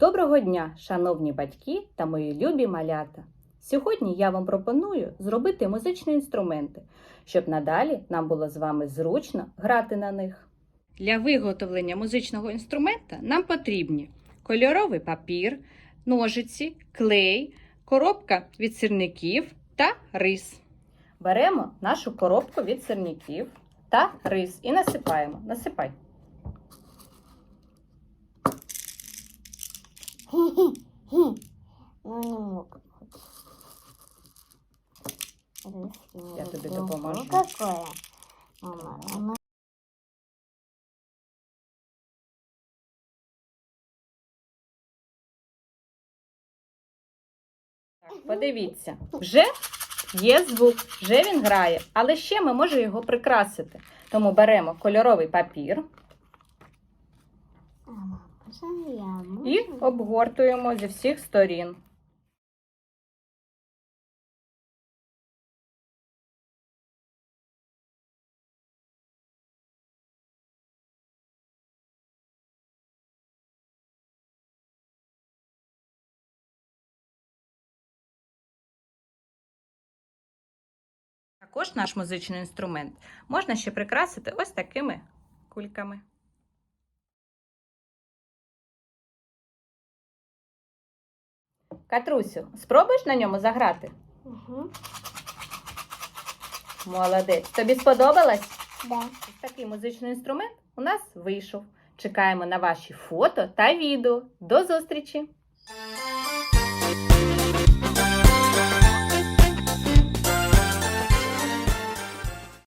Доброго дня, шановні батьки та мої любі малята! Сьогодні я вам пропоную зробити музичні інструменти, щоб надалі нам було з вами зручно грати на них. Для виготовлення музичного інструмента нам потрібні кольоровий папір, ножиці, клей, коробка від сірників та рис. Беремо нашу коробку від сирників та рис і насипаємо. Насипай. Я люблю. допоможу. Какое? Мама, подивіться, вже є звук, вже він грає, але ще ми можемо його прикрасити. Тому беремо кольоровий папір і обгортуємо зі всіх сторін. Також наш музичний інструмент можна ще прикрасити ось такими кульками. Катрусю, спробуєш на ньому заграти? Мгм. Молодець. Тобі сподобалось? Да. Ось такий музичний інструмент у нас вийшов. Чекаємо на ваші фото та відео. До зустрічі!